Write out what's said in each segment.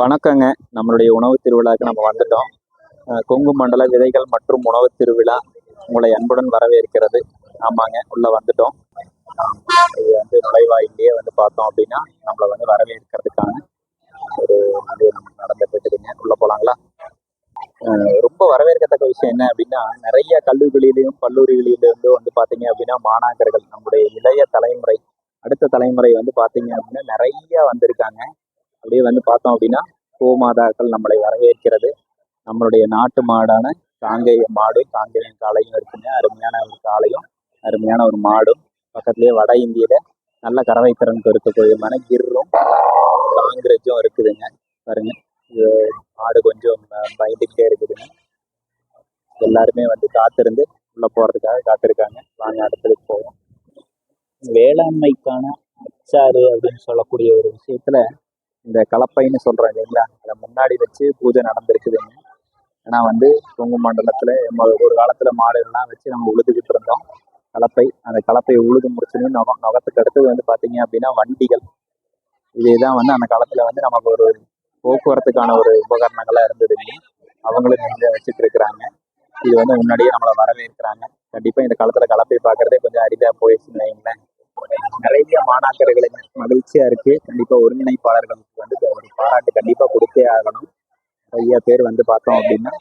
வணக்கங்க. நம்மளுடைய உணவு திருவிழாக்கு நம்ம வந்துட்டோம். கொங்கு மண்டல விதைகள் மற்றும் உணவு திருவிழா உங்களை அன்புடன் வரவேற்கிறது. ஆமாங்க உள்ள வந்துட்டோம். இது வந்து நுழைவாயிலேயே வந்து பார்த்தோம் அப்படின்னா நம்மளை வந்து வரவேற்கிறதுக்கான ஒரு இது நடந்துட்டு இருக்குதுங்க உள்ள போலாங்களா? ரொம்ப வரவேற்கத்தக்க விஷயம் என்ன அப்படின்னா நிறைய கல்லூரிகளிலும் கல்லூரிகளிலிருந்து வந்து பார்த்தீங்க அப்படின்னா மாணாக்கர்கள் நம்முடைய இளைய தலைமுறை அடுத்த தலைமுறை வந்து பார்த்தீங்க அப்படின்னா நிறைய வந்திருக்காங்க. அப்படியே வந்து பார்த்தோம் அப்படின்னா கோமாதாக்கள் நம்மளை வரவேற்கிறது. நம்மளுடைய நாட்டு மாடான காங்கேய மாடு காங்கேயம் காளையும் இருக்குங்க. அருமையான ஒரு காளையும் அருமையான ஒரு மாடும். பக்கத்துலேயே வட இந்தியில நல்ல கறவை திறன் இருக்கக்கூடியமான கிர்ரும் காங்கிரஜும் இருக்குதுங்க. பாருங்க இது மாடு கொஞ்சம் பயந்துக்கிட்டே இருக்குதுங்க. எல்லாருமே வந்து காத்திருந்து உள்ள போறதுக்காக காத்திருக்காங்க. வாங்க அடுத்ததுக்கு போவோம். வேளாண்மைக்கான அச்சாறு அப்படின்னு சொல்லக்கூடிய ஒரு விஷயத்துல இந்த கலப்பைன்னு சொல்றோம் இல்லைங்களா அதை முன்னாடி வச்சு பூஜை நடந்திருக்குதுங்க ஏன்னா வந்து கொங்கு மண்டலத்துல நம்ம ஒரு காலத்துல மாடுகள்லாம் வச்சு நம்ம உழுதுகிட்டு இருந்தோம். கலப்பை. அந்த கலப்பையை உழுது முடிச்சோன்னு நகம் நொகத்துக்கு அடுத்தது வந்து பாத்தீங்க அப்படின்னா வண்டிகள். இதுதான் வந்து அந்த காலத்துல வந்து நமக்கு ஒரு போக்குவரத்துக்கான ஒரு உபகரணங்களா இருந்ததுங்க அவங்களும் நெஞ்ச வச்சுட்டு இருக்கிறாங்க. இது வந்து முன்னாடியே நம்மளை வரவேற்கிறாங்க. கண்டிப்பா இந்த காலத்துல கலப்பை பார்க்குறதே கொஞ்சம் அரிதா போயிடுச்சுன்னு வைங்களேன் நிறைய மாணாக்கர்களுக்கு மகிழ்ச்சியா இருக்கு. கண்டிப்பா ஒருங்கிணைப்பாளர்களுக்கு வந்து ஒரு பாராட்டு கண்டிப்பா கொடுத்தே ஆகணும். நிறைய பேர் வந்து பார்த்தோம் அப்படின்னா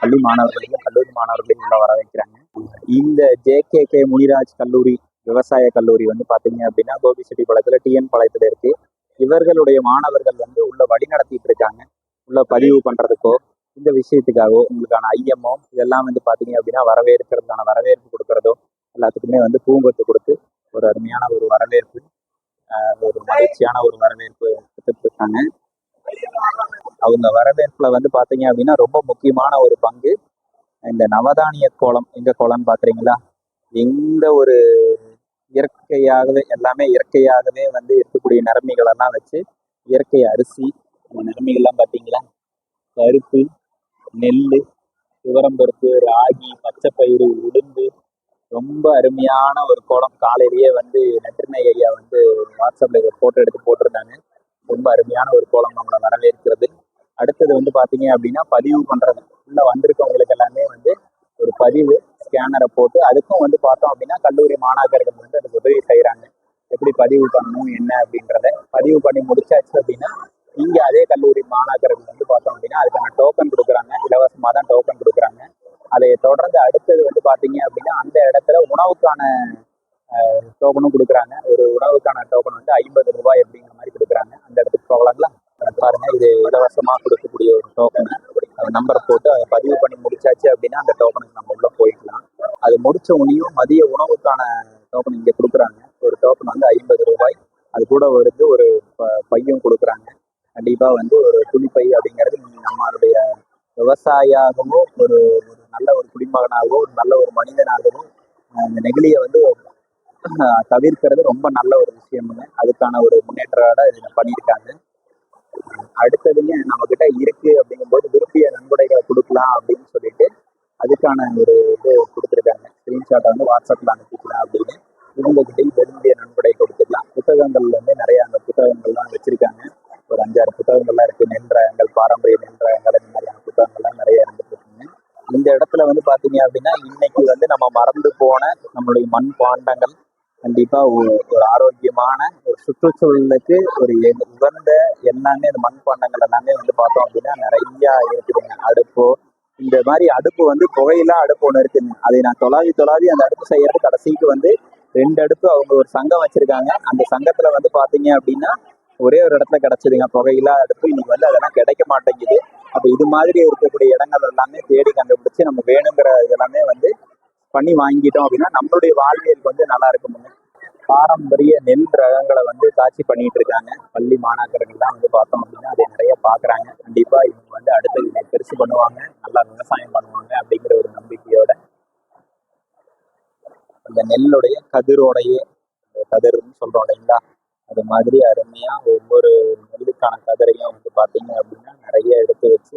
பள்ளி மாணவர்களையும் கல்லூரி மாணவர்களையும் உள்ள வர வைக்கிறாங்க. இந்த ஜேகேகே முனிராஜ் கல்லூரி விவசாய கல்லூரி வந்து பாத்தீங்க அப்படின்னா கோபிச்செட்டிப்பாளையத்துல டிஎன் பாளையத்துல இருக்கு. இவர்களுடைய மாணவர்கள் வந்து உள்ள வழி நடத்திட்டு இருக்காங்க. உள்ள பதிவு பண்றதுக்கோ இந்த விஷயத்துக்காகவோ உங்களுக்கான ஐஎம்ஓ இதெல்லாம் வந்து பாத்தீங்க அப்படின்னா வரவேற்கிறதுக்கான வரவேற்பு கொடுக்கறதோ எல்லாத்துக்குமே வந்து பூங்கொத்து கொடுத்து ஒரு அருமையான ஒரு வரவேற்பு ஒரு மகிழ்ச்சியான ஒரு வரவேற்பு கொடுத்துட்டு அவங்க வரவேற்புல வந்து பாத்தீங்க அப்படின்னா ரொம்ப முக்கியமான ஒரு பங்கு. இந்த நவதானிய கோலம் எங்க கோலம்னு பாக்குறீங்களா? எந்த ஒரு இயற்கையாகவே எல்லாமே இயற்கையாகவே வந்து இருக்கக்கூடிய நிறமிகள் எல்லாம் வச்சு இயற்கை அரிசி அந்த நிறமிகள்லாம் பாத்தீங்களா? பருப்பு நெல் துவரம்பருப்பு ராகி பச்சைப்பயிறு உளுந்து ரொம்ப அருமையான ஒரு கோலம். காலையிலேயே வந்து நெற்றினை ஐயா வந்து வாட்ஸ்அப்ல இதை போட்டோ எடுத்து போட்டிருந்தாங்க. ரொம்ப அருமையான ஒரு கோலம் நம்மளை வரவேற்கிறது. அடுத்தது வந்து பாத்தீங்க அப்படின்னா பதிவு பண்றது. உள்ள வந்திருக்கவங்களுக்கு எல்லாமே வந்து ஒரு பதிவு ஸ்கேனரை போட்டு அதுக்கும் வந்து பார்த்தோம் அப்படின்னா கல்லூரி மாணாக்கர்கள் வந்து அதுக்கு உதவி செய்யறாங்க எப்படி பதிவு பண்ணணும் என்ன அப்படின்றத. பதிவு பண்ணி முடிச்சாச்சு அப்படின்னா இங்க அதே கல்லூரி மாணாக்கர்கள் வந்து பார்த்தோம் அப்படின்னா அதுக்கான டோக்கன் கொடுக்குறாங்க. இலவசமாக தான் டோக்கன் கொடுக்குறாங்க. அதை தொடர்ந்து அடுத்தது பார்த்தீங்க அப்படின்னா அந்த இடத்துல உணவுக்கான டோக்கனும் கொடுக்குறாங்க. ஒரு உணவுக்கான டோக்கன் வந்து ஐம்பது ரூபாய் அப்படிங்கிற மாதிரி கொடுக்குறாங்க. அந்த இடத்துக்கு போகலாங்களா? பாருங்க. இது இலவசமாக கொடுக்கக்கூடிய ஒரு டோக்கனு அது நம்பர் போட்டு அதை பதிவு பண்ணி முடிச்சாச்சு அப்படின்னா அந்த டோக்கனுக்கு நம்ம உள்ள போய்க்கலாம் அது முடிச்ச உடனேயும் மதிய உணவுக்கான டோக்கன் இங்கே கொடுக்குறாங்க. ஒரு டோக்கன் வந்து ஐம்பது ரூபாய். அது கூட வந்து ஒரு ப- பையும் கொடுக்குறாங்க. கண்டிப்பாக வந்து ஒரு துணிப்பை அப்படிங்கிறது நம்மளுடைய விவசாயமும் ஒரு நல்ல ஒரு குடிமகனாகவும் ஒரு நல்ல ஒரு மனிதனாகவும் அந்த இந்த நெகிழியை வந்து தவிர்க்கிறது ரொம்ப நல்ல ஒரு விஷயமுங்க. அதுக்கான ஒரு முன்னேற்றோட இதை பண்ணியிருக்காங்க. அடுத்ததுங்க நம்ம கிட்ட இருக்கு அப்படிங்கும்போது விரும்பிய நன்கொடைகளை கொடுக்கலாம் அப்படின்னு சொல்லிட்டு அதுக்கான ஒரு இது கொடுத்துருக்காங்க. ஸ்கிரீன்ஷாட்டை வந்து வாட்ஸ்அப்ல அனுப்பிக்கலாம் அப்படின்னு. இவங்ககிட்டயும் விரும்பிய நன்கொடை கொடுத்துக்கலாம். புத்தகங்கள்ல வந்து நிறைய அந்த புத்தகங்கள்லாம் வச்சிருக்காங்க. ஒரு அஞ்சாறு புத்தகங்கள்லாம் இருக்கு. நென்றயங்கள் பாரம்பரிய நென்றயங்கள் இந்த மாதிரியான புத்தகங்கள்லாம் இந்த இடத்துல வந்து பாத்தீங்க அப்படின்னா இன்னைக்கு வந்து நம்ம மறந்து போன நம்மளுடைய மண் பாண்டங்கள். கண்டிப்பா ஒரு ஒரு ஆரோக்கியமான ஒரு சுற்றுச்சூழலுக்கு ஒரு உகந்த எல்லாமே இந்த மண் பாண்டங்கள் எல்லாமே வந்து பார்த்தோம் அப்படின்னா நிறைய இருக்குதுங்க. அடுப்பு. இந்த மாதிரி அடுப்பு வந்து புகையெல்லாம் அடுப்பு ஒன்று இருக்குங்க அதை நான் தொலாவி தொலாவி அந்த அடுப்பு செய்யறது கடைசிக்கு வந்து ரெண்டு அடுப்பு அவங்க ஒரு சங்கம் வச்சிருக்காங்க. அந்த சங்கத்துல வந்து பாத்தீங்க அப்படின்னா ஒரே ஒரு இடத்துல கிடைச்சதுங்க. புகையிலா அடுப்பு இன்னைக்கு வந்து அதெல்லாம் கிடைக்க மாட்டேங்குது. அப்ப இது மாதிரி இருக்கக்கூடிய இடங்கள் எல்லாமே தேடி கண்டுபிடிச்சு நம்ம வேணுங்கிற இதெல்லாமே வந்து பண்ணி வாங்கிட்டோம் அப்படின்னா நம்மளுடைய வாழ்வியல் வந்து நல்லா இருக்குமுங்க. பாரம்பரிய நெல் ரகங்களை வந்து காட்சி பண்ணிட்டு இருக்காங்க. பள்ளி மாணாக்கர்கள்லாம் வந்து பார்த்தோம் அப்படின்னா அதை நிறைய பாக்குறாங்க கண்டிப்பா இவங்க வந்து அடுத்த இதை பெருசு பண்ணுவாங்க. நல்லா விவசாயம் பண்ணுவாங்க அப்படிங்கிற ஒரு நம்பிக்கையோட அந்த நெல்லுடைய கதிரோடைய கதிர்னு சொல்றோம் இல்லைங்களா? அது மாதிரி அருமையாக ஒவ்வொரு நெல்லுக்கான கதிரையும் வந்து பார்த்தீங்க அப்படின்னா நிறைய எடுத்து வச்சு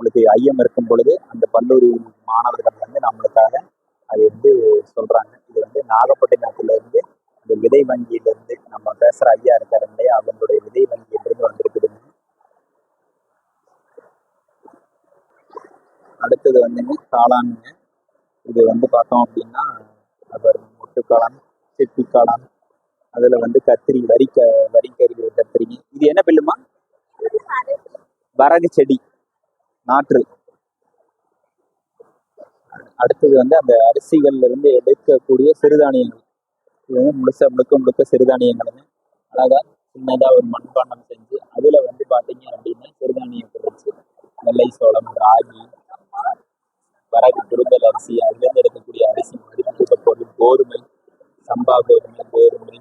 உங்களுக்கு ஐயம் இருக்கும் பொழுது அந்த பல்லூரி மாணவர்கள் வந்து நம்மளுக்காக அது வந்து சொல்கிறாங்க இது வந்து நாகப்பட்டினத்துலேருந்து இந்த விதை வங்கியிலேருந்து நம்ம பேசுகிற ஐயா இருக்காரு இல்லையா? அவங்களுடைய விதை வங்கியிலிருந்து வந்திருக்குது. அடுத்தது வந்து காளானுங்க. இது வந்து பார்த்தோம் அப்படின்னா அவர் முட்டுக்காளான் சிப்பி காளான் அதில் வந்து கத்திரி வரிக்க வரிக்கறி கத்திரிங்க இது என்ன பில்லுமா? வரகு செடி நாற்று. அடுத்தது வந்து அந்த அரிசிகள்ல இருந்து எடுக்கக்கூடிய சிறுதானியங்கள். இது வந்து முழுச முழுக்க முழுக்க சிறுதானியங்கள் அழகா சின்னதா ஒரு மண்பாண்டம் செஞ்சு அதுல வந்து பாத்தீங்க அப்படின்னா சிறுதானியம் வச்சு நெல்லை சோளம் ராகி வரகு குறும்பல் அரிசி அதுல இருந்து எடுக்கக்கூடிய அரிசி மாதிரி பொருள் கோதுமை சம்பா கோதுமை கோதுமை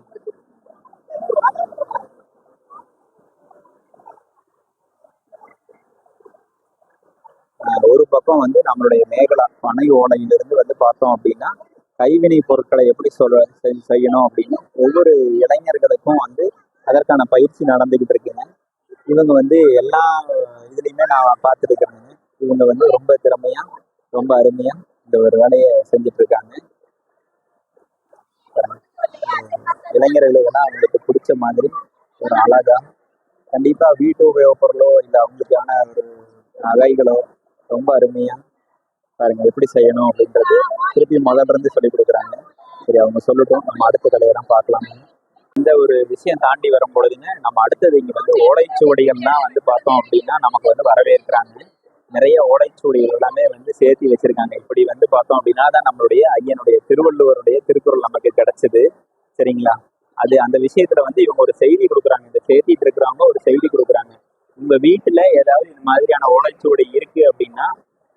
ஒரு பக்கம் வந்து நம்மளுடைய மேகலா பனை ஓலையிலிருந்து வந்து பார்த்தோம் அப்படின்னா கைவினை பொருட்களை எப்படி சொல்ல செய்- செய்யணும் அப்படின்னு ஒவ்வொரு இளைஞர்களுக்கும் வந்து அதற்கான பயிற்சி நடந்துகிட்டு இருக்குங்க. இவங்க வந்து எல்லா இதுலயுமே நான் பார்த்துருக்கிறேங்க. இவங்க வந்து ரொம்ப திறமையா ரொம்ப அருமையா இந்த ஒரு வேலையை செஞ்சுட்டு இருக்காங்க. இளைஞர்களுக்குன்னா அவங்களுக்கு பிடிச்ச மாதிரி ஒரு அழகா கண்டிப்பா வீட்டு உபயோகப் பொருளோ இல்லை அவங்களுக்கான ஒரு நகைகளோ ரொம்ப அருமையா பாருங்க எப்படி செய்யணும் அப்படின்றது திருப்பி முதல்ல இருந்து சொல்லி கொடுக்குறாங்க. சரி அவங்க சொல்லட்டும். நம்ம அடுத்த கலையெல்லாம் பார்க்கலாம். இந்த ஒரு விஷயம் தாண்டி வரும் பொழுதுங்க நம்ம அடுத்தது இங்க வந்து ஓலைச்சுவடிகள்லாம் வந்து பார்த்தோம் அப்படின்னா நமக்கு வந்து வரவேற்கிறாங்க. நிறைய ஓலைச்சுவடிகள் எல்லாமே வந்து சேர்த்து வச்சிருக்காங்க. இப்படி வந்து பார்த்தோம் அப்படின்னா தான் நம்மளுடைய ஐயனுடைய திருவள்ளுவருடைய திருக்குறள் நமக்கு கிடைச்சது. சரிங்களா? அது அந்த விஷயத்துல வந்து இவங்க ஒரு செய்தி கொடுக்குறாங்க. இந்த சேர்த்திட்டு இருக்கிறவங்க ஒரு செய்தி கொடுக்குறாங்க. உங்க வீட்டுல ஏதாவது இந்த மாதிரியான ஓலைச்சுவடி இருக்கு அப்படின்னா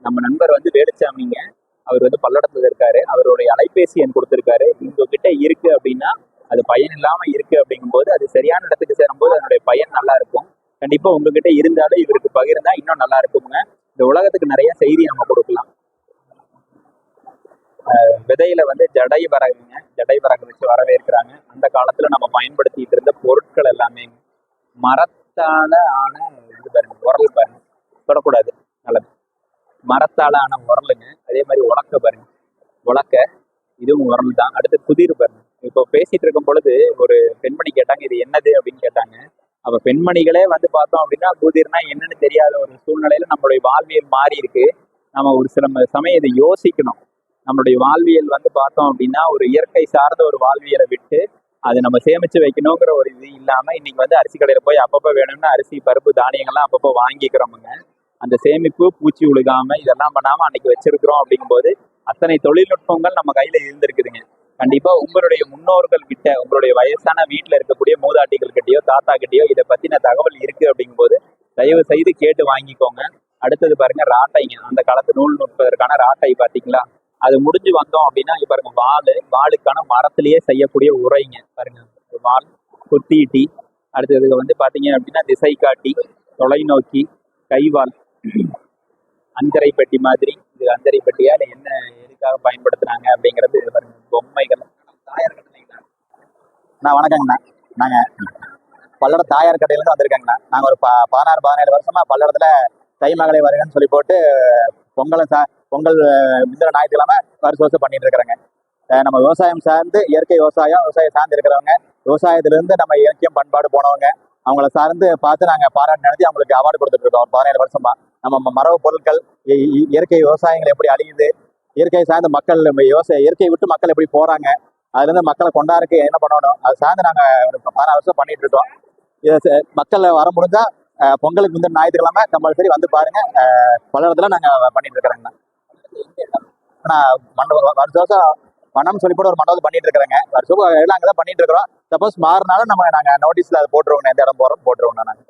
நம்ம நண்பர் வந்து வேலுச்சாமிங்க அவர் வந்து பல்லடத்துல இருக்காரு. அவருடைய அலைபேசி எண் கொடுத்திருக்காரு. உங்ககிட்ட இருக்கு அப்படின்னா அது பயன் இல்லாம இருக்கு அப்படிங்கும்போது அது சரியான இடத்துக்கு சேரும்போது அதனுடைய பயன் நல்லா இருக்கும். கண்டிப்பா உங்ககிட்ட இருந்தாலும் இவருக்கு பகிர்ந்தா இன்னும் நல்லா இருக்குங்க. இந்த உலகத்துக்கு நிறைய செய்தி நம்ம கொடுக்கலாம். விதையில வந்து ஜடை வரகுங்க ஜடை வரகு வச்சு வரவேற்கிறாங்க. அந்த காலத்துல நம்ம பயன்படுத்திட்டு இருந்த பொருட்கள் எல்லாமே மரத்தால ஆன இது பாருங்க உரல் பாருங்க. தொடக்கூடாது நல்லது. மரத்தால ஆன உரலுங்க அதே மாதிரி உலக்க பாருங்க. உலக்க இதுவும் உரல் தான். அடுத்து புதிர் பாருங்க. இப்போ பேசிட்டு இருக்கும் பொழுது ஒரு பெண்மணி கேட்டாங்க இது என்னது? அப்படின்னு கேட்டாங்க. அப்ப பெண்மணிகளே வந்து பார்த்தோம் அப்படின்னா புதிர்னா என்னன்னு தெரியாத ஒரு சூழ்நிலையில நம்மளுடைய வாழ்வியல் மாறி இருக்கு. நம்ம ஒரு சில சமயம் இதை யோசிக்கணும். நம்மளுடைய வாழ்வியல் வந்து பார்த்தோம் அப்படின்னா ஒரு இயற்கை சார்ந்த ஒரு வாழ்வியலை விட்டு அது நம்ம சேமிச்சு வைக்கணுங்கிற ஒரு இது இல்லாம இன்னைக்கு வந்து அரிசி கடையில போய் அப்பப்போ வேணும்னா அரிசி பருப்பு தானியங்கள்லாம் அப்பப்போ வாங்கிக்கிறோமுங்க. அந்த சேமிப்பு பூச்சி உழுகாம இதெல்லாம் பண்ணாம அன்னைக்கு வச்சிருக்கிறோம் அப்படிங்கும்போது அத்தனை தொழில்நுட்பங்கள் நம்ம கையில இருந்திருக்குதுங்க. கண்டிப்பா உங்களுடைய முன்னோர்கள் கிட்ட உங்களுடைய வயசான வீட்டுல இருக்கக்கூடிய மூதாட்டிகள் கிட்டயோ தாத்தா கிட்டயோ இதை பத்தின தகவல் இருக்கு அப்படிங்கும்போது தயவு செய்து கேட்டு வாங்கிக்கோங்க. அடுத்தது பாருங்க ராட்டைங்க. அந்த காலத்து நூல் நுட்பதற்கான ராட்டை பாத்தீங்களா? அது முடிஞ்சு வந்தோம் அப்படின்னா இங்க பாருங்க வாள் வாளுக்கான மரத்திலேயே செய்யக்கூடிய உரைங்க. பாருங்க ஒரு வாள் குத்தீட்டி அடுத்தது வந்து பாத்தீங்க அப்படின்னா திசை காட்டி தொலைநோக்கி கைவாள் அந்தரை பெட்டி மாதிரி. இது அந்தரை பெட்டியா இல்லை என்ன எதுக்காக பயன்படுத்துனாங்க அப்படிங்கிறது இது பாருங்க. பொம்மைகள். தாயார் அண்ணா வணக்கங்கண்ணா. நாங்க பல்லட தாயார் கடையிலேருந்து வந்திருக்காங்கண்ணா. நாங்கள் ஒரு ப பதினாறு பதினேழு வருஷமா பல்லடத்துல தை மகளை வருகன்னு சொல்லி போட்டு பொங்கலை சா பொங்கல் அஹ், முந்தின ஞாயிற்றுக்கிழமை வருஷம் வருஷம் பண்ணிட்டு இருக்கிறாங்க நம்ம விவசாயம் சார்ந்து இயற்கை விவசாயம் விவசாயம் சார்ந்து இருக்கிறவங்க விவசாயத்திலிருந்து நம்ம இயற்கையும் பண்பாடு போனவங்க அவங்கள சார்ந்து பார்த்து நாங்கள் பாராட்டு நடத்தி அவங்களுக்கு அவார்டு கொடுத்துட்டு இருக்கோம் ஒரு பதினேழு வருஷமா. நம்ம மரபு பொருட்கள் இ- இ- இயற்கை விவசாயங்கள் எப்படி அழியுது இயற்கை சார்ந்த மக்கள் நம்ம விவசாய இயற்கையை விட்டு மக்கள் எப்படி போறாங்க அதுல இருந்து மக்களை கொண்டாருக்கு என்ன பண்ணணும் அது சார்ந்து நாங்க ஒரு பதினாறு வருஷம் பண்ணிட்டு இருக்கோம். இதை மக்கள் வர முடிஞ்சா பொங்கலுக்கு முந்தின ஞாயிற்றுக்கிழமை கம்பல்சரி வந்து பாருங்க பல பல்லடத்துல நாங்க பண்ணிட்டு இருக்கிறோங்க. நான் மண்டபம் வருஷ வருஷம் பணம் சொல்லி போட்டு ஒரு மண்டபம் பண்ணிட்டு இருக்கிறேங்க. வருஷம் எல்லாம் அங்கதான் பண்ணிட்டு இருக்கிறோம். சப்போஸ் மாறினாலும் நம்ம நாங்க நோட்டீஸ்ல அதை போட்டுருவோங்க எந்த இடம் போறோம் போட்டுருவோம் நாங்க.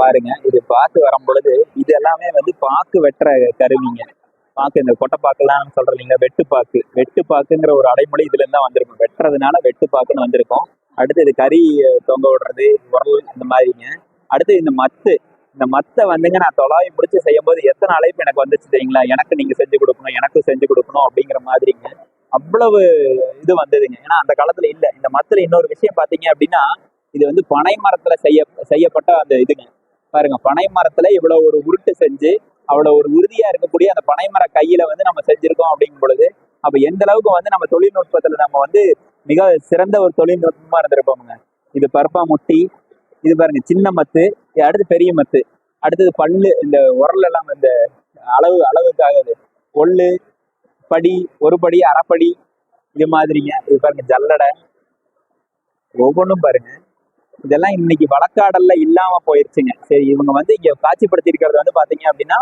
பாருங்க இது பார்த்து வரும் பொழுது இது எல்லாமே வந்து பாக்கு வெட்டுற கருவிங்க. பாக்கு இந்த கொட்டைப்பாக்குலாம் சொல்ற இல்லைங்களா வெட்டுப்பாக்கு வெட்டுப்பாக்குங்கிற ஒரு அடைமொழி இதுல இருந்தா வந்திருக்கும். வெட்டுறதுனால வெட்டுப்பாக்குன்னு வந்திருக்கும். அடுத்து இது கறி தொங்க விடுறது உரல் இந்த மாதிரிங்க. அடுத்து இந்த மத்து. இந்த மத்தை வந்துங்க நான் தொலாவி முடிச்சு செய்யும் போது எத்தனை அழைப்பு எனக்கு வந்துச்சு தெரியுங்களா? எனக்கு நீங்க செஞ்சு கொடுக்கணும் எனக்கு செஞ்சு கொடுக்கணும் அப்படிங்கிற மாதிரிங்க. அவ்வளவு இது வந்ததுங்க. ஏன்னா அந்த காலத்துல இல்ல. இந்த மத்துல இன்னொரு விஷயம் பாத்தீங்க அப்படின்னா இது வந்து பனை மரத்துல செய்ய செய்யப்பட்ட அந்த இதுங்க. பாருங்க பனை மரத்துல இவ்வளவு ஒரு உருட்டு செஞ்சு அவ்வளவு ஒரு உறுதியா இருக்கக்கூடிய அந்த பனைமர கையில வந்து நம்ம செஞ்சிருக்கோம் அப்படிங்கும் பொழுது அப்ப எந்த அளவுக்கு வந்து நம்ம தொழில்நுட்பத்துல நம்ம வந்து மிக சிறந்த ஒரு தொழில்நுட்பமா இருந்திருப்போமுங்க. இது பருப்பா முட்டி இது பாருங்க சின்ன மத்து இது அடுத்து பெரிய மத்து அடுத்தது பல்லு இந்த உரல் எல்லாம் இந்த அளவு அளவுக்காக இது. ஒல்லு படி ஒரு படி அரைப்படி இது மாதிரிங்க. இது பாருங்க ஜல்லடை. ஒவ்வொன்றும் பாருங்க. இதெல்லாம் இன்னைக்கு வழக்காடல்ல இல்லாம போயிருச்சுங்க. சரி இவங்க வந்து இங்க காட்சிப்படுத்தி இருக்கிறது வந்து பாத்தீங்க அப்படின்னா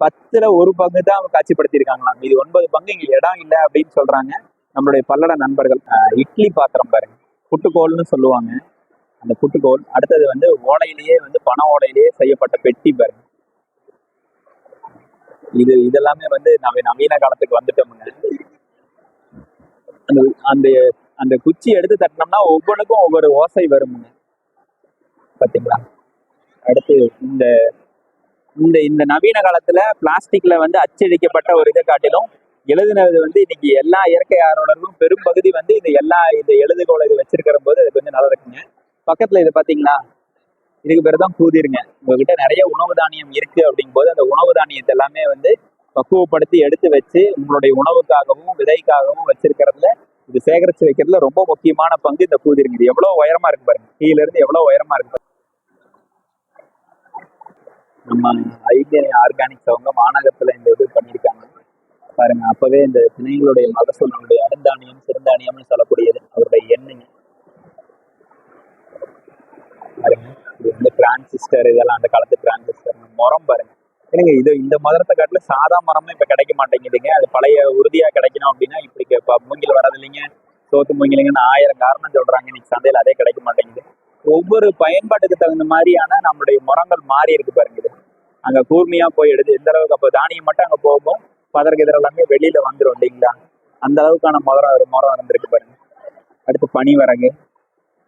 பத்துல ஒரு பங்கு தான் அவங்க காட்சிப்படுத்தியிருக்காங்களாம். இது ஒன்பது பங்கு இங்க இடம் இல்லை அப்படின்னு சொல்றாங்க. நம்மளுடைய பல்லட நண்பர்கள். இட்லி பாத்திரம் பாருங்க. புட்டுக்கோல்னு சொல்லுவாங்க. அந்த புட்டுக்கோல். அடுத்தது வந்து ஓலையிலேயே வந்து பண ஓலையிலேயே செய்யப்பட்ட பெட்டி பாருங்க. இது இதெல்லாமே வந்து நம்ம நவீன காலத்துக்கு வந்துட்டோமுங்க. அந்த அந்த அந்த குச்சி எடுத்து தட்டினோம்னா ஒவ்வொன்றுக்கும் ஒவ்வொரு ஓசை வருமுங்க. பாத்தீங்களா? அடுத்து இந்த இந்த இந்த நவீன காலத்துல பிளாஸ்டிக்ல வந்து அச்சடிக்கப்பட்ட ஒரு இதை காட்டிலும் எழுதுனது வந்து இன்னைக்கு எல்லா இயற்கை ஆர்வலர்களும் பெரும்பகுதி வந்து இந்த எல்லா இந்த எழுதுகோளை இது வச்சிருக்கிற போது அது கொஞ்சம் நல்லா இருக்குங்க. பக்கத்துல இது பாத்தீங்களா? இதுக்கு பேர் தான் கூதிருங்க உங்ககிட்ட நிறைய உணவு தானியம் இருக்கு அப்படிங்கும்போது அந்த உணவு தானியத்தை எல்லாமே வந்து பக்குவப்படுத்தி எடுத்து வச்சு உங்களுடைய உணவுக்காகவும் விதைக்காகவும் வச்சிருக்கிறதுல இது சேகரிச்சு வைக்கிறதுல ரொம்ப முக்கியமான பங்கு இந்த கூதிருங்க இது எவ்வளவு உயரமா இருக்கு பாருங்க. கீழ இருந்து எவ்வளவு உயரமா இருக்கு பாருங்க. நம்ம ஐடியா ஆர்கானிக்ஸ் அவங்க மாநகரத்துல இந்த இது பண்ணியிருக்காங்க. பாருங்க அப்பவே இந்த திணைகளுடைய மகசூலுடைய நம்முடைய அருந்தானியம் சிறுந்தானியம்னு சொல்லக்கூடியது அவருடைய எண்ணெய். பாருங்க இது வந்து டிரான்சிஸ்டர் இதெல்லாம் அந்த காலத்து டிரான்சிஸ்டர் மரம் பாருங்க. என்னங்க இது இந்த மரத்தை காட்டுல சாதா மரமும் இப்ப கிடைக்க மாட்டேங்குதுங்க. அது பழைய உறுதியா கிடைக்கணும் அப்படின்னா இப்படி இப்ப மூங்கில் வராது இல்லைங்க சோத்து மூங்கிலுங்கன்னு ஆயிரம் காரணம் சொல்றாங்க. இன்னைக்கு சந்தையில் அதே கிடைக்க மாட்டேங்குது. ஒவ்வொரு பயன்பாட்டுக்கு தகுந்த மாதிரியான நம்மளுடைய மரங்கள் மாறி இருக்கு பாருங்க இது. அங்க கூர்மையா போய் எடுத்து எந்த அளவுக்கு அப்ப தானியம் மட்டும் அங்க போகும் பதற்கு இதர் எல்லாமே வெளியில வந்துரும் இல்லைங்களா? அந்த அளவுக்கான மரம் ஒரு முறம் இருந்திருக்கு பாருங்க. அடுத்து பனி வரங்கு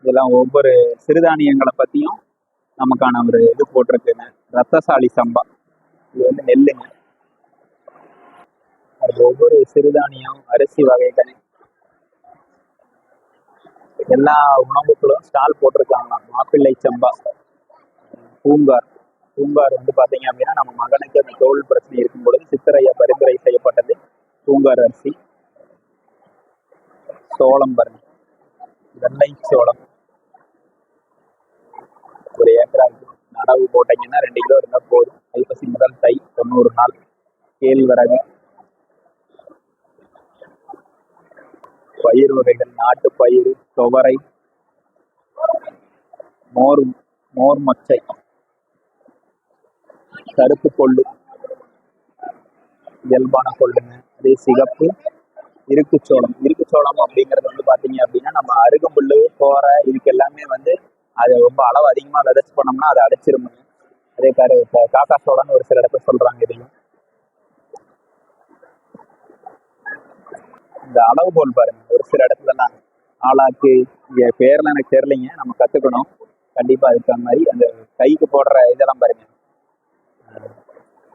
இதெல்லாம் ஒவ்வொரு சிறுதானியங்களை பத்தியும் நமக்கான ஒரு இது போட்டிருக்குங்க ரத்தசாலி சம்பா. இது வந்து நெல்லுங்க. அது ஒவ்வொரு சிறுதானியம் அரிசி வகைகள். எல்லா உணவுகளும் ஸ்டால் போட்டிருக்காங்க. மாப்பிள்ளை சம்பா பூங்கார் பூங்கார் வந்து பாத்தீங்க அப்படின்னா நம்ம மகனுக்கு அந்த தோல் பிரச்சனை இருக்கும் பொழுது சித்தரையா பரிந்துரை செய்யப்பட்டது பூங்கார் அரிசி சோளம் பாருங்க வெள்ளை சோளம். ஒரு ஏக்கராவுக்கு நடவு போட்டீங்கன்னா ரெண்டு கிலோ இருந்தா போதும். ஐப்பசி முதல் தை தொண்ணூறு நாள். கேழ்வரகு பயிர் வகைகள் நாட்டு பயிர் துவரை மோர் மோர் மச்சை கருப்பு கொள்ளு இயல்பான கொள்ளுங்க. அதே சிகப்பு இருக்குச்சோளம் இருக்குச்சோளம் அப்படிங்கிறது வந்து பாத்தீங்க அப்படின்னா நம்ம அருகம்புல்லு கோரை இதுக்கு எல்லாமே வந்து அது ரொம்ப அளவு அதிகமா விதைச்சு பண்ணோம்னா அதை அடைச்சிருமுங்க. அதே கரு காக்கா சோளம்னு ஒரு சில இடத்துல சொல்றாங்க இதையும். இந்த அளவுகோல் பாருங்க. ஒரு சில இடத்துலலாம் ஆளாக்கு இங்க பேர்லாம் எனக்கு தெரியலைங்க. நம்ம கத்துக்கணும். கண்டிப்பா அதுக்கு மாதிரி அந்த கைக்கு போடுற இதெல்லாம் பாருங்க.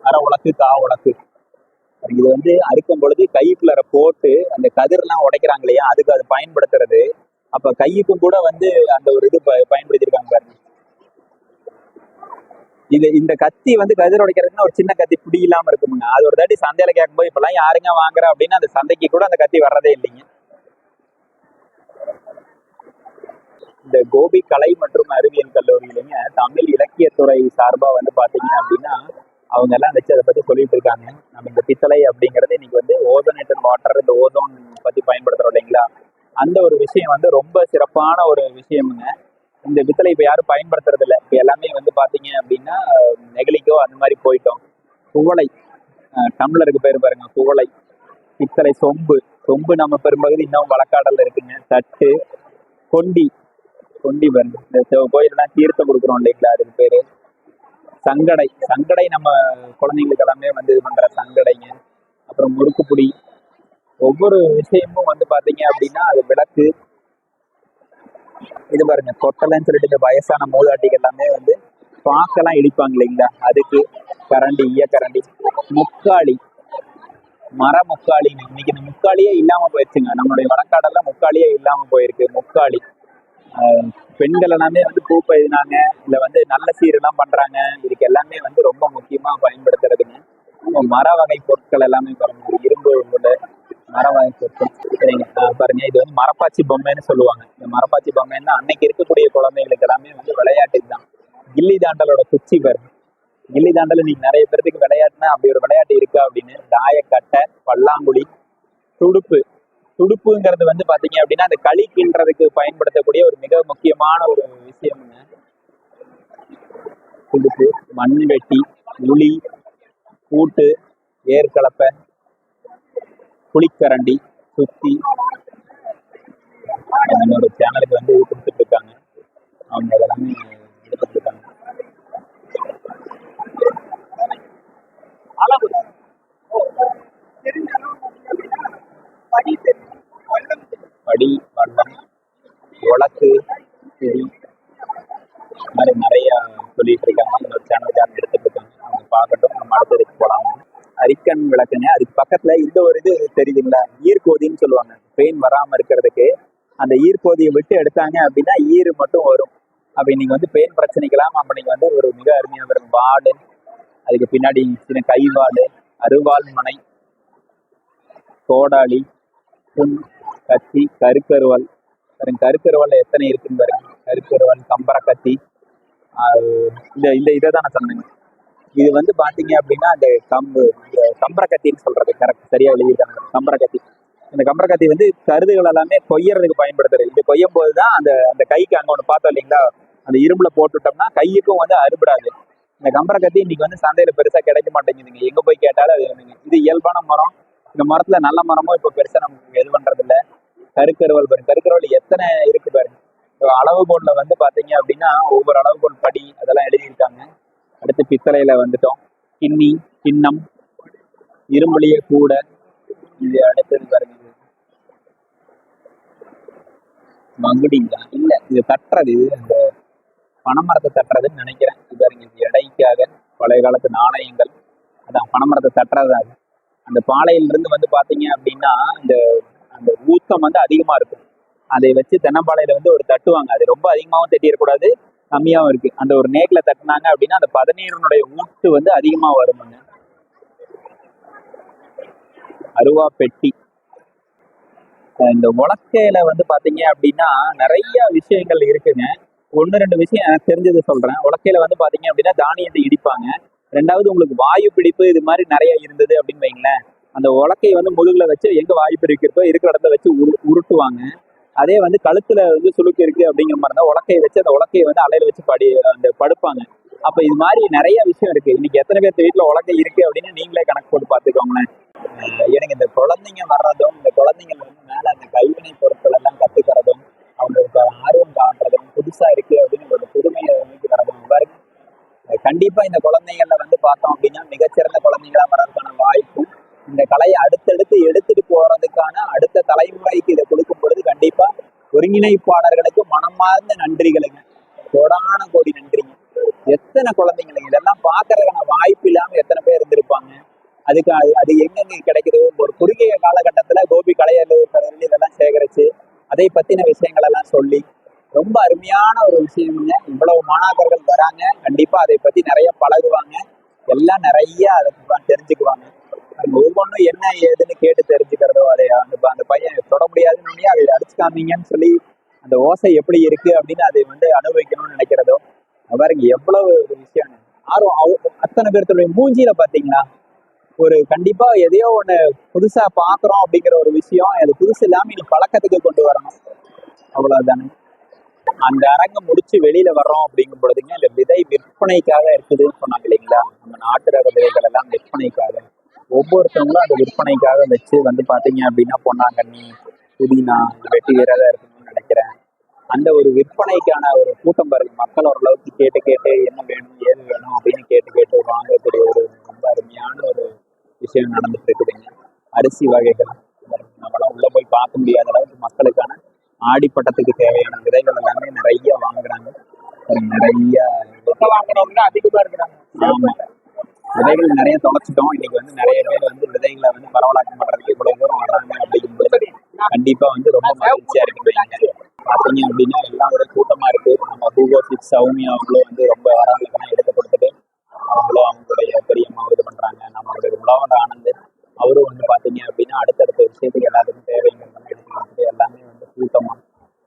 அற உலக்கு கா உலக்கு. இது வந்து அறுக்கும் பொழுது கைக்குள்ளார போட்டு அந்த கதிர்லாம் உடைக்கிறாங்க இல்லையா? அதுக்கு அது பயன்படுத்துறது. அப்ப கைக்கும் கூட வந்து அந்த ஒரு இது ப- பயன்படுத்தியிருக்காங்க பாருங்க. இது இந்த கத்தி வந்து கதிர் உடைக்கிறதுக்குன்னு ஒரு சின்ன கத்தி பிடி இல்லாம இருக்குமுங்க. அது ஒரு தாட்டி சந்தையில கேட்கும்போது இப்பெல்லாம் யாருங்க வாங்குற அப்படின்னு அந்த சந்தைக்கு கூட அந்த கத்தி வர்றதே இல்லைங்க. இந்த கோபி கலை மற்றும் அறிவியல் கல்லூரியிலங்க தமிழ் இலக்கியத்துறை சார்பா வந்து பாத்தீங்க அப்படின்னா அவங்க எல்லாம் வச்சு அதை பத்தி சொல்லிட்டு இருக்காங்க. நம்ம இந்த பித்தளை அப்படிங்கறது இன்னைக்கு வந்து ஓசோனேட்டட் வாட்டர் இந்த ஓசோன் பத்தி பயன்படுத்துறோம் இல்லைங்களா? அந்த ஒரு விஷயம் வந்து ரொம்ப சிறப்பான ஒரு விஷயமுங்க. இந்த வித்தலை இப்ப யாரும் பயன்படுத்துறது இல்லை இப்ப எல்லாமே வந்து பாத்தீங்க அப்படின்னா நெகிழிக்கோ அந்த மாதிரி போயிட்டோம். குவளை டம்ளருக்கு பேர் பாருங்க குவளை பித்தளை சொம்பு. சொம்பு நம்ம பெரும்பகுதி இன்னும் வழக்காடல இருக்குங்க. தட்டு கொண்டி. கொண்டி பாருங்க. இந்த கோயிலெல்லாம் தீர்த்தம் கொடுக்குறோம் இல்லைங்களா அதுக்கு பேரு. சங்கடை. சங்கடை நம்ம குழந்தைங்களுக்கு எல்லாமே வந்து இது பண்ற சங்கடைங்க. அப்புறம் முறுக்குப்புடி ஒவ்வொரு விஷயமும் வந்து பாத்தீங்க அப்படின்னா அது விளக்கு இது பாருங்க கொட்டலைன்னு சொல்லிட்டு இந்த வயசான மூதாட்டிகள் எல்லாமே வந்து பாக்கெல்லாம் இடிப்பாங்க இல்லைங்களா? அதுக்கு கரண்டி ஈய கரண்டி. முக்காளி. மர முக்காளி. இன்னைக்கு இந்த முக்காளியே இல்லாம போயிடுச்சுங்க நம்மளுடைய வழக்காடெல்லாம் முக்காளியே இல்லாம போயிருக்கு. முக்காளி. ஆஹ் பெண்கள் எல்லாமே வந்து பூ எழுதினாங்க இல்ல வந்து நல்ல சீரெல்லாம் பண்றாங்க. இதுக்கு எல்லாமே வந்து ரொம்ப முக்கியமா பயன்படுத்துறதுங்க. மர வகை பொருட்கள் எல்லாமே பாருங்க. இரும்பு மரம் வாங்கி வகை சரிங்க பாருங்க இது வந்து மரப்பாச்சி பொம்மைன்னு சொல்லுவாங்க. இந்த மரப்பாச்சி பொம்மைன்னா அன்னைக்கு இருக்கக்கூடிய குழந்தைகளுக்கு எல்லாமே வந்து விளையாட்டு தான் கில்லி தாண்டலோட குச்சி பாருங்க கில்லி தாண்டல் நீங்க நிறைய பேர்த்துக்கு விளையாட்டுனா அப்படி ஒரு விளையாட்டு இருக்கா அப்படின்னு? தாயக்கட்டை பல்லாங்குழி துடுப்பு. துடுப்புங்கிறது வந்து பாத்தீங்க அப்படின்னா அந்த களி கின்றதுக்கு பயன்படுத்தக்கூடிய ஒரு மிக முக்கியமான ஒரு விஷயம்ங்க துடுப்பு மண்வெட்டி உளி ஏர் கலப்பை குளிக்கரண்டி சுத்தி என்னோட சேனலுக்கு வந்து கொடுத்துட்டு இருக்காங்க அவங்க எல்லாமே எடுத்துட்டு இருக்காங்க படி வண்ணம் உலக்கு செடி இந்த மாதிரி நிறைய சொல்லிட்டு இருக்காங்க என்னோட சேனல் எடுத்துட்டு இருக்காங்க அவங்க பார்க்கட்டும். நம்ம அடுத்ததுக்கு போகலாம். அரிக்கன் விளக்குங்க அதுக்கு பக்கத்துல இந்த ஒரு இது தெரியுதுங்களா ஈர்கோதின்னு சொல்லுவாங்க. பெயின் வராம இருக்கிறதுக்கு அந்த ஈர்கோதியை விட்டு எடுத்தாங்க அப்படின்னா ஈர் மட்டும் வரும். அப்ப நீங்க வந்து பெயின் பிரச்சனைக்கெல்லாம் அப்ப நீங்க வந்து ஒரு மிக அருமையான ஒரு வாடு அதுக்கு பின்னாடி சின்ன கைவாடு அருவாள் மனை கோடாளி புண் கத்தி கருக்கருவாள் பாருங்க கருக்கருவாள்ல எத்தனை இருக்குன்னு பாருங்க. கருக்கருவால் கம்பர கத்தி ஆஹ் இந்த இந்த இதை தான் நான் சொன்னேங்க. இது வந்து பாத்தீங்க அப்படின்னா அந்த கம்பு இந்த சொல்றது கரெக்ட் சரியா எழுதியிருக்காங்க. கம்பரக்கத்தி இந்த கம்பரக்கத்தி வந்து கருதுகள் எல்லாமே கொய்யறதுக்கு பயன்படுத்துறது. இது கொய்யும் போது தான் அந்த அந்த கைக்கு அங்க ஒன்று பார்த்தோம் இல்லைங்களா? அந்த இரும்புல போட்டுட்டோம்னா கையுக்கும் வந்து அறுபடாது. இந்த கம்பரக்கத்தி இன்னைக்கு வந்து சந்தையில பெருசா கிடைக்க மாட்டேங்குதுங்க. எங்க போய் கேட்டாலும் அது வேணுங்க இது இயல்பான மரம். இந்த மரத்துல நல்ல மரமும் இப்ப பெருசா நமக்கு இது பண்றது இல்ல கருக்கருவல் பாருங்க. கருக்கருவல் எத்தனை இருக்கு பாருங்க. அளவு அளவுகோல்ல வந்து பாத்தீங்க அப்படின்னா ஒவ்வொரு அளவுகோல் படி அதெல்லாம் எழுதியிருக்காங்க. அடுத்து பித்தளையில வந்துட்டோம். கிண்ணி கிண்ணம் இரும்புலிய கூட இது அடுத்தது பாருங்க மகுடிங்களா இல்ல இது தட்டுறது இது அந்த பனைமரத்தை தட்டுறதுன்னு நினைக்கிறேன். இது பாருங்க இது எடைக்காக பழைய காலத்து நாணயங்கள். அதான் பனைமரத்தை தட்டுறது அது. அந்த பாளையிலிருந்து வந்து பாத்தீங்க அப்படின்னா இந்த அந்த ஊத்தம் வந்து அதிகமா இருக்கும். அதை வச்சு தென்னம்பாளையில வந்து ஒரு தட்டுவாங்க. அது ரொம்ப அதிகமாகவும் தட்டிடக்கூடாது. கம்மியாவும் இருக்கு. அந்த ஒரு நேக்ல தட்டினாங்க அப்படின்னா அந்த பதநீரனுடைய ஊட்டு வந்து அதிகமா வருமுங்க. அருவா பெட்டி. இந்த உலக்கையில வந்து பாத்தீங்க அப்படின்னா நிறைய விஷயங்கள் இருக்குங்க. ஒன்று ரெண்டு விஷயம் எனக்கு தெரிஞ்சதை சொல்றேன். உலக்கையில வந்து பாத்தீங்க அப்படின்னா தானியத்தை இடிப்பாங்க. ரெண்டாவது உங்களுக்கு வாயு பிடிப்பு இது மாதிரி நிறைய இருந்தது அப்படின்னு வைங்களேன். அந்த உலக்கையை வந்து முதுகுல வச்சு எங்க வாயு பிடிக்கிறப்போ இருக்கிற இடத்துல வச்சு உரு உருட்டுவாங்க. அதே வந்து கழுத்துல வந்து சுளுக்கு இருக்கு அப்படிங்கிற மாதிரி இருந்தால் உலக்கையை வச்சு அந்த உலக்கையை வந்து அலையில வச்சு படி அந்த படுப்பாங்க. அப்ப இது மாதிரி நிறைய விஷயம் இருக்கு. இன்னைக்கு எத்தனை பேர்த்து வீட்டுல உலக்கை இருக்கு அப்படின்னு நீங்களே கணக்கு போட்டு பாத்துக்கோங்களேன் எனக்கு இந்த குழந்தைங்க வர்றதும் இந்த குழந்தைங்க வந்து மேல அந்த கைவினை பொருட்கள் எல்லாம் கத்துக்கிறதும் அவங்களுக்கு ஆர்வம் காட்டுறதும் புதுசா இருக்கு அப்படின்னு ஒரு புதுமையை வந்து வரதும் பாருங்க கண்டிப்பா இந்த குழந்தைகள்ல வந்து பார்த்தோம் அப்படின்னா மிகச்சிறந்த குழந்தைங்களா வர்றதுக்கான வாய்ப்பும் இந்த கலையை அடுத்தடுத்து எடுத்துட்டு போறதுக்கான அடுத்த தலைமுறைக்கு இதை கொடுக்கும் பொழுது கண்டிப்பா ஒருங்கிணைப்பாளர்களுக்கு மனமார்ந்த நன்றிகளுங்க. கோடான கோடி நன்றிங்க. எத்தனை குழந்தைங்களுக்கு இதெல்லாம் பார்க்கறதுக்கான வாய்ப்பு இல்லாம எத்தனை பேர் இருந்திருப்பாங்க? அதுக்கு அது அது எங்கெங்க கிடைக்குது ஒரு குறுகிய காலகட்டத்துல கோபி கலையலுவலர் இதெல்லாம் சேகரிச்சு அதை பத்தின விஷயங்கள் எல்லாம் சொல்லி ரொம்ப அருமையான ஒரு விஷயம்ங்க. இவ்வளவு மாணாக்கர்கள் வராங்க. கண்டிப்பா அதை பத்தி நிறைய பழகுவாங்க. எல்லாம் நிறைய அதை தெரிஞ்சுக்குவாங்க. அது ஒவ்வொன்றும் என்ன ஏதுன்னு கேட்டு தெரிஞ்சுக்கிறதோ அதை அந்த ப- அந்த பையன் தொட முடியாதுன்னு அதை அடிச்சு காமிங்கன்னு சொல்லி அந்த ஓசை எப்படி இருக்கு அப்படின்னு அதை வந்து அனுபவிக்கணும்னு நினைக்கிறதோ பாருங்க எவ்வளவு ஒரு விஷயம். ஆர்வம் அத்தனை பேர்த்துடைய மூஞ்சியில பாத்தீங்களா ஒரு கண்டிப்பா எதையோ ஒண்ணு புதுசா பாக்குறோம் அப்படிங்கிற ஒரு விஷயம் அது புதுசு இல்லாம இனி பழக்கத்துக்கு கொண்டு வரணும். அவ்வளவுதானே. அந்த அரங்கம் முடிச்சு வெளியில வர்றோம் அப்படிங்கும் பொழுதுங்க இந்த விதை விற்பனைக்காக இருக்குதுன்னு சொன்னாங்க இல்லைங்களா? நம்ம நாட்டு ரக விதைகள் எல்லாம் விற்பனைக்காக. ஒவ்வொருத்தவங்களும் அந்த விற்பனைக்காக வச்சு வந்து பாத்தீங்க அப்படின்னா பொன்னாங்கண்ணி புதினா வெட்டி வீரதா இருக்கணும்னு நினைக்கிறேன். அந்த ஒரு விற்பனைக்கான ஒரு கூட்டம் பாருங்க. மக்கள் ஓரளவுக்கு கேட்டு கேட்டு என்ன வேணும் ஏது வேணும் அப்படின்னு கேட்டு கேட்டு வாங்கக்கூடிய ஒரு ரொம்ப அருமையான ஒரு விஷயம் நடந்துட்டு இருக்குதுங்க. அரிசி வகைகள் நம்மளாம் உள்ள போய் பார்க்க முடியாத அளவுக்கு மக்களுக்கான ஆடிப்பட்டத்துக்கு தேவையான விதைகள் எல்லாமே நிறைய வாங்குறாங்க. நிறைய வாங்கினவங்க அதிகமா இருக்கிறாங்க. ஆமா. விதைகள் நிறைய தொலைச்சிட்டோம். இன்னைக்கு வந்து நிறைய பேர் வந்து விதைகளை வந்து பரவலாக்கம் பண்றதுக்கு இவ்வளவு தூரம் வர்றாங்க அப்படிங்கும்போது கண்டிப்பா வந்து ரொம்ப மகிழ்ச்சியா இருக்கு வைங்க. பாத்தீங்க அப்படின்னா எல்லாம் ஒரு கூட்டமா இருக்கு. நம்ம ஹூகோ சிக்ஸ் சௌமியா அவங்களும் வந்து ரொம்ப வராங்களுக்கெல்லாம் எடுத்து கொடுத்துட்டு அவங்களும் அவங்களுடைய பெரியம்மா இது பண்றாங்க. நம்மளுடைய உலகம் ஆனந்த் அவரும் வந்து பாத்தீங்க அப்படின்னா அடுத்தடுத்த விஷயத்துக்கு எல்லாத்துக்கும் தேவைங்கிறதெல்லாம் எடுத்து கொடுத்துட்டு எல்லாமே வந்து கூட்டமா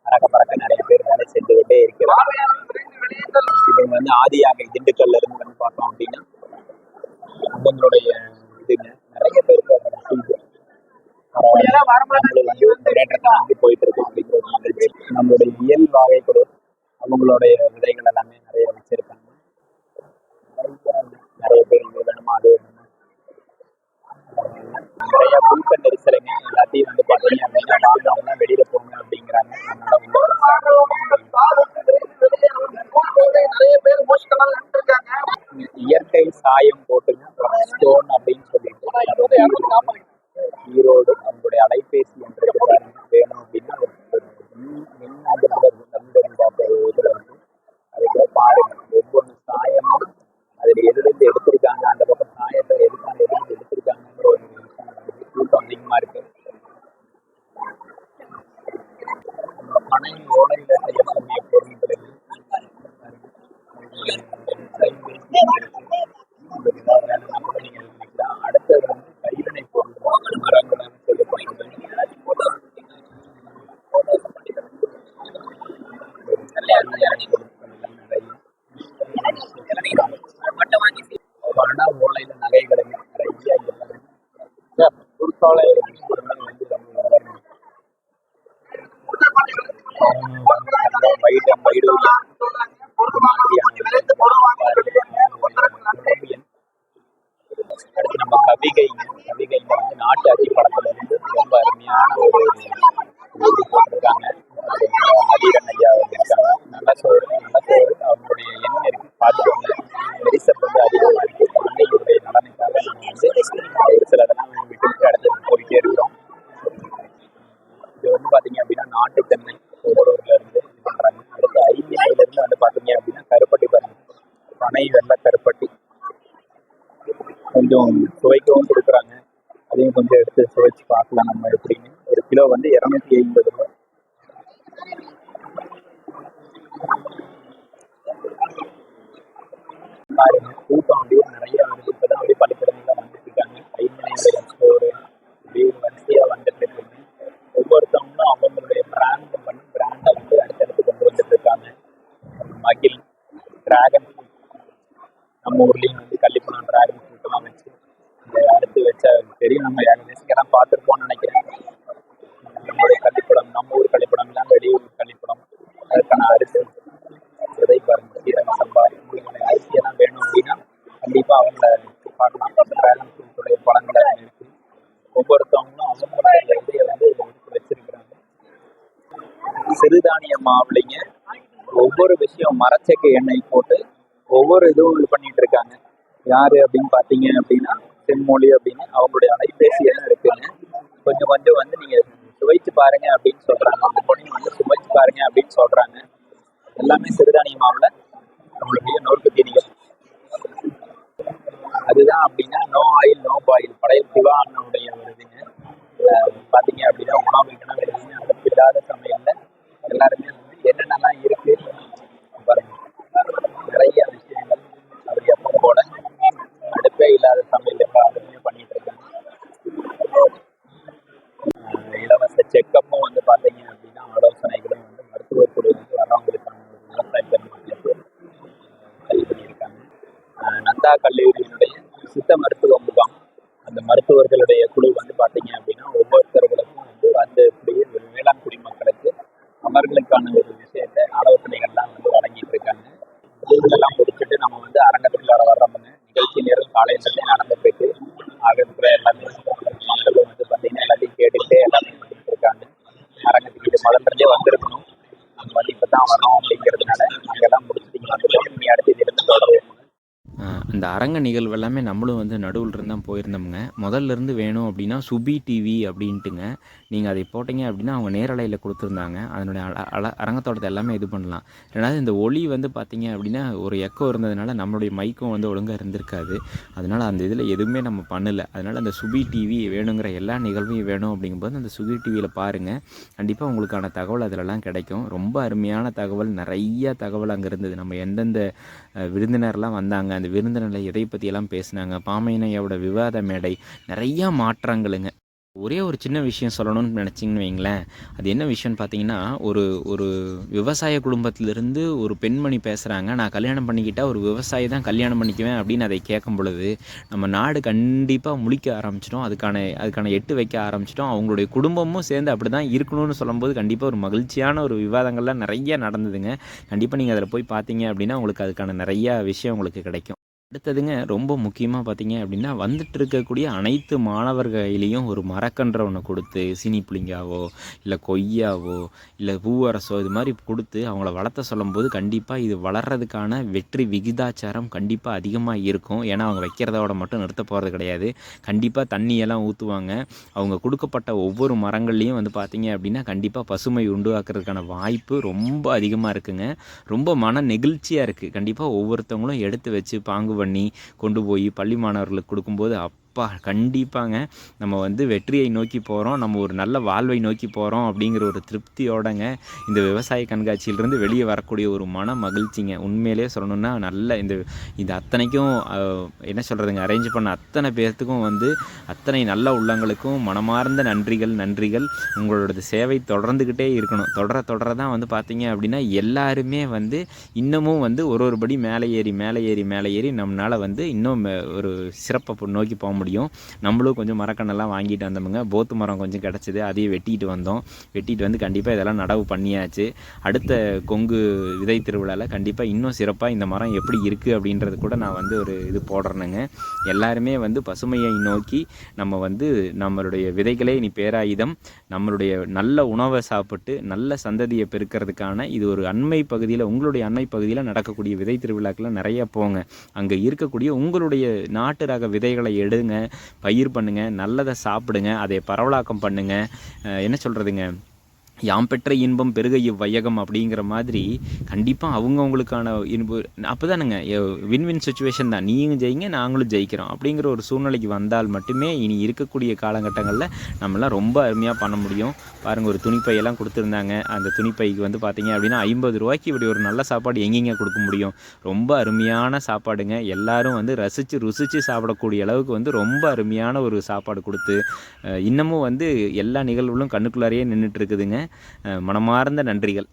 பறக்க பறக்க நிறைய பேர் வேலை செஞ்சுக்கிட்டே இருக்கிறாங்க. இவங்க வந்து ஆதியாக திண்டுக்கல்ல இருந்து வந்து பார்த்தோம் அப்படின்னா அவங்களுடைய இதுங்க நிறைய பேருக்கு முன்னேற்றத்தை நோக்கி போயிட்டு இருக்கோம் அப்படிங்கிற ஒரு மகிழ்ச்சி நம்மளுடைய இயல் வாகை கூட அவங்களுடைய ஈரோடு- நம்முடைய அவங்களுடைய அலைபேசி என்று வேணும் அப்படின்னா ஒரு ஒரு மின் மின் அதில் இருக்கு நண்பன் பார்க்குற இதில் வந்து அதை கூட பாருங்க ஒவ்வொரு சாயமும் அதில் எதுலேருந்து எடுத்திருக்காங்க அந்த பக்கம் சாயத்தை எதுக்காக எதுலேருந்து எடுத்திருக்காங்கங்கிற ஒரு விஷயம் வந்து கூட்டம் அதிகமாக இருக்கு நம்ம பனை ஓலையில் செய்யக்கூடிய பொருட்களுக்கு அடுத்தது வந்து கைவினை பொருள் மரங்களால் செய்யப்பட்டது பண ஓலையில நகைகளுங்க நிறைய இங்க பாருங்க. சார் குறுக்கால வந்து ரொம்ப வளரும். வைட வைடூரியம் இது மாதிரியான உடம்பியல். அடுத்து நம்ம கவிகைங்க கவிகைங்க வந்து நாட்டு அடி படத்துல வந்து ரொம்ப அருமையான ஒரு ஒரு இது போட்டிருக்காங்க அது மதியரன் ஐயா இருக்காங்க நல்ல சோறு நல்ல சோறு அவங்களுடைய எண் இருக்கு பார்த்துக்கோங்க நெரிசல் வந்து அதிகமாக இருக்கு குழந்தைகளுடைய நலனுக்காக நம்ம வந்து ஒரு சிலதெல்லாம் விட்டு விட்டு அடுத்து போயிட்டே இருக்கிறோம் இது வந்து பாத்தீங்க அப்படின்னா நாட்டு தென்னை ஒவ்வொருவர்ல இருந்து இது பண்றாங்க அடுத்து ஐந்தியில இருந்து வந்து பாத்தீங்க அப்படின்னா கருப்பட்டி பாருங்க பனை வெள்ளை கருப்பட்டி கொஞ்சம் சுவைக்கவும் கொடுக்குறாங்க அதையும் கொஞ்சம் எடுத்து சுவைச்சு பார்க்கலாம் நம்ம எப்படின்னு ஒரு கிலோ வந்து இரநூத்தி ஐம்பது ரூபாய் பாருங்க கூட்டம் அப்படியே நிறைய வருது இப்பதான் அப்படியே பள்ளிக்கூடங்கள்லாம் வந்துட்டு இருக்காங்க ஐமனையுடைய ஸ்டோரு அப்படியே வரிசையா வந்துட்டு இருக்குங்க ஒவ்வொருத்தவங்களும் அவங்களுடைய பிராண்ட் பண்ணி பிராண்டை வந்து அடுத்தடுத்து கொண்டு வந்துட்டு இருக்காங்க மகிழ் டிராகன் நம்ம ஊர்லயும் வந்து கள்ளிப்பணம் டிராகன் ஃப்ரூட் வச்சு இந்த அடுத்து வச்ச தெரியும். நம்ம ஏகதேசிக்கெல்லாம் பார்த்துருப்போம்னு நினைக்கிறேன். நம்மளுடைய கள்ளிப்படம் நம்ம ஊர் கள்ளிப்படம் தான் வெளியூர் கள்ளிப்படம். அதுக்கான அரிசி விதை பாருங்க சீரக சம்பா உங்களுக்கு அரிசியெல்லாம் வேணும் அப்படின்னா கண்டிப்பா அவங்கள பார்க்கலாம். டிராகன் ஃப்ரூட்டுடைய பழங்களை இருக்கு ஒவ்வொருத்தவங்களும் அவங்களுடைய விதையை வந்து வச்சிருக்கிறாங்க. சிறுதானிய மாவுலைங்க ஒவ்வொரு விஷயம் மரச்செக்கு எண்ணெய் போட்டு ஒவ்வொரு இதுவும் இது யாரு அப்படின்னு பாத்தீங்க அப்படின்னா செம்மொழி அப்படின்னு அவங்களுடைய அலைபேசி எல்லாம் இருக்குங்க. கொஞ்சம் கொஞ்சம் வந்து நீங்க சுவைச்சு பாருங்க அப்படின்னு சொல்றாங்க. அந்த பொண்ணையும் வந்து சுவைச்சு பாருங்க அப்படின்னு சொல்றாங்க. எல்லாமே சிறுதானிய மாவுல நம்மளுடைய நொறுக்கு தீனிகள் அதுதான் அப்படின்னா நோ ஆயில் நோ பாயில். பழைய சிவா அண்ணனுடைய ஒரு இதுங்க. பாத்தீங்க அப்படின்னா உணவு இனம் இல்லாத சமையல்ல எல்லாருமே வந்து என்னென்னலாம் இருக்கு பாருங்க நிறைய விஷயங்கள் அவர் எப்போ போல அடுப்பே இல்லாத சமையல் எப்போ பண்ணிட்டு இருக்காங்க ஆஹ் இலவச செக்கப்பும் வந்து பாத்தீங்க அப்படின்னா ஆலோசனைகளும் வந்து மருத்துவ குழு வந்து வர்றவங்களுக்கான விவசாய பெருமக்களுக்கு சரி பண்ணியிருக்காங்க. நந்தா கல்லூரி சித்த மருத்துவ முகாம் அந்த மருத்துவர்களுடைய குழு வந்து பாத்தீங்க அப்படின்னா ஒவ்வொருத்தர்களுக்கும் வந்து அந்த இப்படியே ஒரு வேளாண் குடிமக்களுக்கு அவர்களுக்கான ஒரு விஷயத்தை ஆலோசனைகள்லாம் வந்து வழங்கிட்டு இருக்காங்க இதெல்லாம் முடிச்சுட்டு நம்ம வந்து அரங்கத்துக்குள்ளார வர்றோமுங்க நிகழ்ச்சி நேரம் காலையில நடந்துட்டு இருக்கு ஆகத்துல எல்லாமே மக்கள் வந்து பாத்தீங்கன்னா எல்லாத்தையும் கேட்டுக்கிட்டே எல்லாமே பண்ணிட்டு இருக்காங்க அரங்கத்துக்கு இது முதல்ல இருந்தே வந்திருக்கணும் நம்ம வந்து இப்பதான் வரோம் அப்படிங்கிறதுனால அங்கெல்லாம் முடிச்சுட்டு இங்க வந்துட்டோம் இனி அடுத்து இது இருந்து தொடருவோம் ஆஹ் அந்த அரங்க நிகழ்வு எல்லாமே நம்மளும் வந்து நடுவில் இருந்து தான் முதல்ல இருந்து வேணும் அப்படின்னா சுபி டிவி அப்படின்ட்டுங்க. நீங்கள் அதை போட்டிங்க அப்படின்னா அவங்க நேரலையில் கொடுத்துருந்தாங்க. அதனுடைய அல அரங்கத்தோட்டத்தை அரங்கத்தோடத்தை எல்லாமே இது பண்ணலாம். ரெண்டாவது இந்த ஒளி வந்து பார்த்தீங்க அப்படின்னா ஒரு எக்கோ இருந்ததுனால நம்மளுடைய மைக்கும் வந்து ஒழுங்காக இருந்திருக்காது. அதனால் அந்த இதில் எதுவுமே நம்ம பண்ணலை. அதனால் அந்த சுபி டிவி வேணுங்கிற எல்லா நிகழ்வையும் வேணும் அப்படிங்கும்போது அந்த சுபி டிவியில் பாருங்கள் கண்டிப்பாக உங்களுக்கான தகவல் அதிலலாம் கிடைக்கும். ரொம்ப அருமையான தகவல். நிறைய தகவல் அங்கே இருந்தது. நம்ம எந்தெந்த விருந்தினர்லாம் வந்தாங்க அந்த விருந்தினரில் எதை பற்றியெல்லாம் பேசினாங்க பாமையனையோட விவாத மேடை நிறையா மாற்றங்களுங்க. ஒரே ஒரு சின்ன விஷயம் சொல்லணும்னு நினச்சிங்கன்னு வைங்களேன். அது என்ன விஷயம்னு பார்த்தீங்கன்னா ஒரு ஒரு விவசாய குடும்பத்திலிருந்து ஒரு பெண்மணி பேசுகிறாங்க நான் கல்யாணம் பண்ணிக்கிட்டால் ஒரு விவசாயி தான் கல்யாணம் பண்ணிக்குவேன் அப்படின்னு அதை கேட்கும் பொழுது நம்ம நாடு கண்டிப்பாக முழிக்க ஆரம்பிச்சிட்டோம். அதுக்கான அதுக்கான எட்டு வைக்க ஆரம்பிச்சிட்டோம். அவங்களுடைய குடும்பமும் சேர்ந்து அப்படி தான் இருக்கணும்னு சொல்லும்போது கண்டிப்பாக ஒரு மகிழ்ச்சியான ஒரு விவாதங்கள்லாம் நிறைய நடந்ததுங்க. கண்டிப்பாக நீங்கள் அதில் போய் பார்த்தீங்க அப்படின்னா உங்களுக்கு அதுக்கான நிறையா விஷயம் உங்களுக்கு கிடைக்கும். அடுத்ததுங்க ரொம்ப முக்கியமாக பார்த்தீங்க அப்படின்னா வந்துட்டு இருக்கக்கூடிய அனைத்து மாணவர் கையிலையும் ஒரு மரக்கன்றை ஒன்று கொடுத்து சீனி புளிங்காவோ இல்லை கொய்யாவோ இல்லை பூவரசோ இது மாதிரி கொடுத்து அவங்கள வளர்த்த சொல்லும்போது கண்டிப்பாக இது வளர்கிறதுக்கான வெற்றி விகிதாச்சாரம் கண்டிப்பாக அதிகமாக இருக்கும். ஏன்னா அவங்க வைக்கிறதோட மட்டும் நிறுத்த போகிறது கிடையாது. கண்டிப்பாக தண்ணியெல்லாம் ஊற்றுவாங்க அவங்க கொடுக்கப்பட்ட ஒவ்வொரு மரங்கள்லேயும் வந்து பார்த்தீங்க அப்படின்னா கண்டிப்பாக பசுமை உண்டுவாக்குறதுக்கான வாய்ப்பு ரொம்ப அதிகமாக இருக்குங்க. ரொம்ப மன நெகிழ்ச்சியாக இருக்குது கண்டிப்பாக ஒவ்வொருத்தவங்களும் எடுத்து வச்சு பாங்கு பண்ணி கொண்டு போய் பள்ளி மாணவர்களுக்கு கொடுக்கும்போது அப்பா கண்டிப்பாங்க. நம்ம வந்து வெற்றியை நோக்கி போகிறோம் நம்ம ஒரு நல்ல வாழ்வை நோக்கி போகிறோம் அப்படிங்கிற ஒரு திருப்தியோடங்க இந்த விவசாய கண்காட்சியிலிருந்து வெளியே வரக்கூடிய ஒரு மன மகிழ்ச்சிங்க. உண்மையிலே சொல்லணும்னா நல்ல இந்த இது அத்தனைக்கும் என்ன சொல்கிறதுங்க அரேஞ்ச் பண்ண அத்தனை பேர்த்துக்கும் வந்து அத்தனை நல்ல உள்ளங்களுக்கும் மனமார்ந்த நன்றிகள் நன்றிகள். உங்களோட சேவை தொடர்ந்துக்கிட்டே இருக்கணும். தொடர தொடர தான் வந்து பார்த்தீங்க அப்படின்னா எல்லாருமே வந்து இன்னமும் வந்து ஒரு ஒரு படி மேலே ஏறி மேலே ஏறி மேலே ஏறி நம்மளால் வந்து இன்னும் ஒரு சிறப்பை நோக்கி போக முடியும். நம்மளும் கொஞ்சம் மரக்கண்ணெல்லாம் வாங்கிட்டு வந்தோமுங்க. போத்து மரம் கொஞ்சம் கிடச்சிது. அதையும் வெட்டிட்டு வந்தோம். வெட்டிட்டு வந்து கண்டிப்பாக இதெல்லாம் நடவு பண்ணியாச்சு. அடுத்த கொங்கு விதை திருவிழாவில் கண்டிப்பாக இன்னும் சிறப்பாக இந்த மரம் எப்படி இருக்குது அப்படின்றது கூட நான் வந்து ஒரு இது போடுறேனுங்க. எல்லாருமே வந்து பசுமையை நோக்கி நம்ம வந்து நம்மளுடைய விதைகளே இனி பேராயுதம். நம்மளுடைய நல்ல உணவை சாப்பிட்டு நல்ல சந்ததியை பெருக்கிறதுக்கான இது ஒரு அண்மை பகுதியில் உங்களுடைய அண்மை பகுதியில் நடக்கக்கூடிய விதை திருவிழாக்கெல்லாம் நிறைய போங்க. அங்கே இருக்கக்கூடிய உங்களுடைய நாட்டு ரக விதைகளை எடுங்க. பயிர் பண்ணுங்க நல்லதை சாப்பிடுங்க அதை பரவலாக்கம் பண்ணுங்க. என்ன சொல்கிறதுங்க யாம் பெற்ற இன்பம் பெருக இவ்வையகம் அப்படிங்கிற மாதிரி கண்டிப்பாக அவங்கவுங்களுக்கான இன்பு அப்போ தானுங்க வின் சுச்சுவேஷன் தான். நீங்களும் ஜெயிங்க நாங்களும் ஜெயிக்கிறோம் அப்படிங்கிற ஒரு சூழ்நிலைக்கு வந்தால் மட்டுமே இனி இருக்கக்கூடிய காலகட்டங்களில் நம்மளாம் ரொம்ப அருமையாக பண்ண முடியும். பாருங்கள் ஒரு துணிப்பையெல்லாம் கொடுத்துருந்தாங்க. அந்த துணிப்பைக்கு வந்து பார்த்தீங்க அப்படின்னா ஐம்பது ரூபாய்க்கு இப்படி ஒரு நல்ல சாப்பாடு எங்கெங்க கொடுக்க முடியும்? ரொம்ப அருமையான சாப்பாடுங்க. எல்லாரும் வந்து ரசித்து ருசித்து சாப்பிடக்கூடிய அளவுக்கு வந்து ரொம்ப அருமையான ஒரு சாப்பாடு கொடுத்து இன்னமும் வந்து எல்லா நிகழ்வுகளும் கண்ணுக்குள்ளாரையே நின்றுட்டு இருக்குதுங்க. மனமார்ந்த நன்றிகள்.